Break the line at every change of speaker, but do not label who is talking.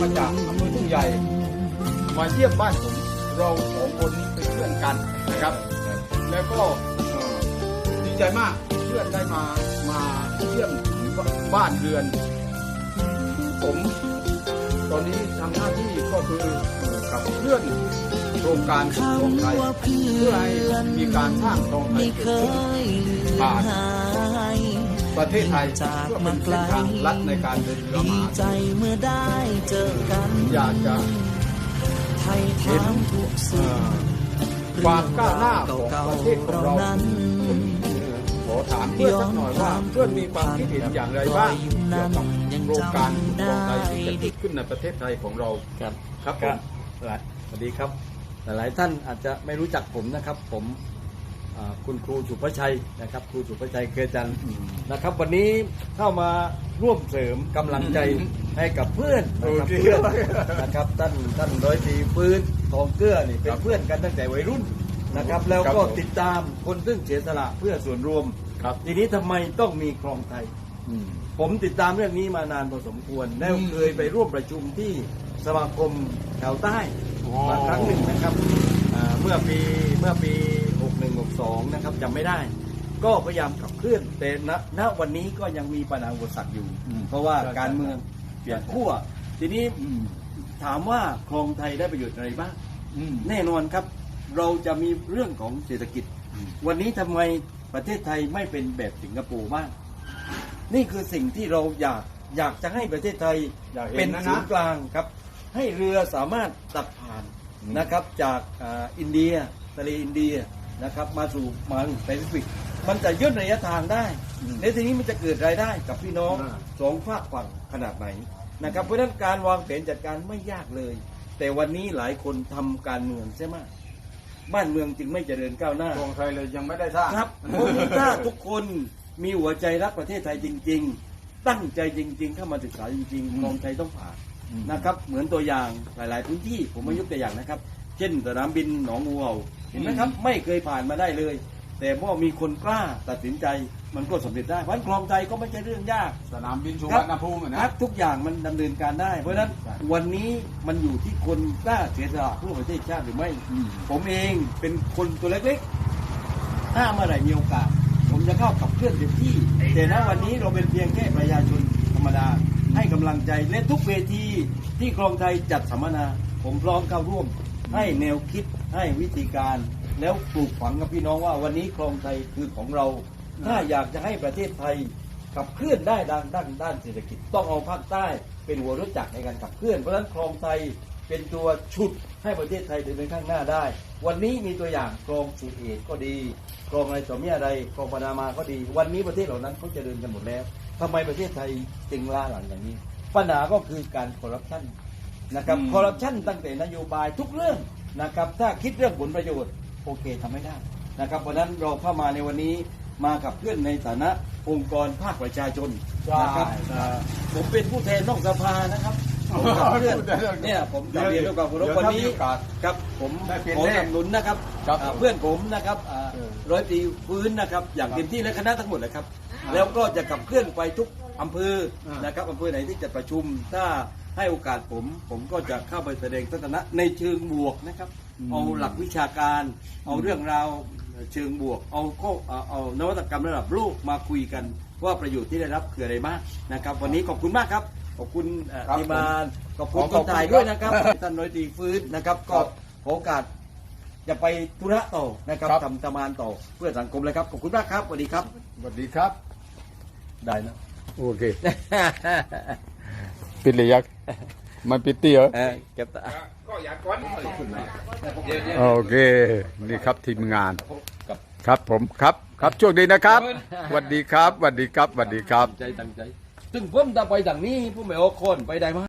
มาจากอำเภอทุ่งใหญ่มาเยี่ยมบ้านผมเราสองคนนี้เป็นเพื่อนกันนะครับ แล้วก็ดีใจมากเพื่อนได้มามาเยี่ยมบ้านเรือน ผม ตอนนี้ทำหน้าที่ก็คือเอ่อขับเคลื่อนโครงการคลองไทยเพื่อให้มีการสร้างคลองไทย
ไม่อ
ผ่าน ประเทศไทยเพื่อเป็นเส้นทางลัดในการเดินเรือ
ดี
มา
ใจเมื่อได้เจอกัน
อยากจะ
ไทยถามทุก
เอ่
สิ่ง
อความก้าวหน้าของประเทศของเรา
นั้น
ขอถามเพื่อนสักหน่อยว่าเพื่อนมีความคิดเห็นอย่างไรบ้างเกี่ยวกับโครงการคลองไทยที่จะเกิดขึ้นในประเทศไทยของเรา
ครับ
ครับผ
ก็
ม
สวัสดีครับหลายๆท่านอาจจะไม่รู้จักผมนะครับ ผมอ่า คุณครูสุภชัยนะครับ ครูสุภชัยเคยจันทร์นะครับ วันนี้เข้ามาร่วมเสริมกำลังใจให้กับเพื่อนนะครับ
โอเค
เพื่อนนะครับท่านท่านร้อยตรีฟื้นทองเกลือนี่เป็นเพื่อนกันตั้งแต่วัยรุ่นนะครับ แล้ว
ครับ
ก็
ผม
ติดตามคนซึ่งเสียสละเพื่อส่วนรวม
ครับ
ทีนี้ทำไมต้องมีคลองไทยผมติดตามเรื่องนี้มานานพอสมควร แล้ว
อืม
เคยไปร่วมประชุมที่สมาคมแถวใต้
อ๋อ
มาครั้งหนึ่งนะครับอ่าเมื่อปีเมื่อปี 61 62นะครับจำไม่ได้ ก็พยายามขับเคลื่อนแต่ณณวันนี้ก็ยังมีปัญหาอุปสรรคอยู่
อืม
เพราะว่า
ใช่
การเมืองเปลี่ยนขั้วทีนี้ถามว่าคลองไทยได้ประโยชน์อะไรบ้าง
อืม
แน่นอนครับ เราจะมีเรื่องของเศรษฐกิจ
อืม
วันนี้ทำไมประเทศไทยไม่เป็นแบบสิงคโปร์บ้าง นี่คือสิ่งที่เราอยากอยากจะให้ประเทศไทย
อยากเห็
เป็นน
นะ
ศู
นะ
นย์กลางครับ ให้เรือสามารถตัดผ่าน
อืม
นะครับ จากอ่าอินเดียทะเลอินเดีย นะครับมาสู่มาสู่แปซิฟิกมันจะย่นระยะทางได้
อืม
ในทีนี้มันจะเกิดรายได้กับพี่น้อง
อ่า
สองฝากฝั่งขนาดไหนนะครับเพราะฉะนั้นการวางแผนจัดการไม่ยากเลย แต่วันนี้หลายคนทำการเมืองใช่ไหมบ้านเมืองจึงไม่เจริญก้าวหน้า
คลองไทยเลยยังไม่ได้สร้าง
ครับผมถ้าทุกคนมีหัวใจรักประเทศไทยจริง ๆ ตั้งใจจริง ๆ เข้ามาศึกษาจริง
อืม
ๆคลองไทยต้องผ่าน
อืม
นะครับ เหมือนตัวอย่างหลาย ๆ พื้นที่ผมมายกตัวอย่างนะครับ เช่นสนามบินหนองงูเห่า เห็นไหมครับ ไม่เคยผ่านมาได้เลย แต่เมื่อมีคนกล้าตัดสินใจมันก็สำเร็จได้เพราะฉะนั้นคลองไทยก็ไม่ใช่เรื่องยาก
สนามบินสุว
ครั
ร
บ
รณภูมิอะ
ค
นะ
รับทุกอย่างมันดำเนินการได้ เพราะฉะนั้น
ใช่
วันนี้มันอยู่ที่คนกล้าเสียสละเพื่อประเทศชาติหรือไม่
อืม
ผมเองเป็นคนตัวเล็กๆ ถ้าเมื่อไหร่มีโอกาส ผมจะเข้ากับเคลื่อนเต็มที่ แต่ณวันนี้เราเป็นเพียงแค่ประชาชนธรรมดา ให้กำลังใจและทุกเวทีที่คลองไทยจัดสัมมนา ผมพร้อมเข้าร่วม ให้แนวคิดให้วิธีการ แล้วปลูกฝังกับพี่น้องว่าวันนี้คลองไทยคือของเรา ถ้าอยากจะให้ประเทศไทยขับเคลื่อนได้ด้านด้านด้านเศรษฐกิจ ต้องเอาภาคใต้เป็นหัวรถจักรในการขับเคลื่อนเพราะฉะนั้นคลองไทยเป็นตัวฉุดให้ประเทศไทยเดินไปข้างหน้าได้ วันนี้มีตัวอย่างคลองสุเอตก็ดีคลองอะไรต่อมีอะไรคลองปานามาก็ดี วันนี้ประเทศเหล่านั้นเขาเจริญกันหมดแล้วทำไมประเทศไทยจึงล่าหลังอย่างนี้ ปัญหาก็คือการคอร์รัปชัน นะครับ
อืม
คอร์รัปชันตั้งแต่นโยบายทุกเรื่องนะครับถ้าคิดเรื่องผลประโยชน์โอเคทำไม่ได้นะครับเพราะฉะนั้นเราเข้ามาในวันนี้มากับเพื่อนในฐานะองค์กรภาคประชาชนนะครับ
ใช่
อ่าผมเป็นผู้แทนนอกสภานะครับผมกับเพื่อนเนี่ยผมจะเรียนด้วยความเคารพ
เดี๋ยว
วัน
ถ้า
นี้
มีโอกาส
ครับผม
ได้เป็น
ขอ
แน่
สนับสนุนนะครับ
ครับ
อ่าเพื่อนผมนะครับอ่า
เออ
ร้อยตรีฟื้นนะครับ อย่าง
ครับ
เต็มที่และคณะทั้งหมดเลยครับ แล้วก็จะขับเคลื่อนไปทุกอำเภอ
อ่าน
นะครับอำเภอไหนที่จะประชุมถ้า ให้โอกาสผม ผมก็จะเข้าไปแสดงทัศนะในเชิงบวกนะครับ เอาหลักวิชาการ เอาเรื่องราวเชิงบวก เอาก็เอาเอานวัตกรรมระดับโลกมาคุยกัน ว่าประโยชน์ที่ได้รับคืออะไรบ้างนะครับ วันนี้ขอบคุณมากครับขอบคุณเอ่อ
ครับ
ทีมงานขอบคุณ
ขอ
ค
ขอบ
น
คุณ
ถ่าย
ครับ
ด้วยนะครับท่านน้อยตรีฟื้นนะครับ ก็
ครับ
ขอโอกาสจะไปธุระต่อนะครับ
ครับ
ทำทำงานต่อเพื่อสังคมเลยครับขอบคุณมากครับสวัสดีครับ
สวัสดีครับ
ได้นะ
โอเค ปิดเลยยักษ์มันปิดเตี้ย
เออเก็บตา
ก็อยากก้อนโอเค นี่ครับทีมงาน ครับผมครับ ครับโชคดีนะครับสวัสดีครับสวัสดีครับสวัสดีครับ
ใจตั้งใจซึ่งผมจะไปทางนี้ผมไม่เอาคนไปได้ไหม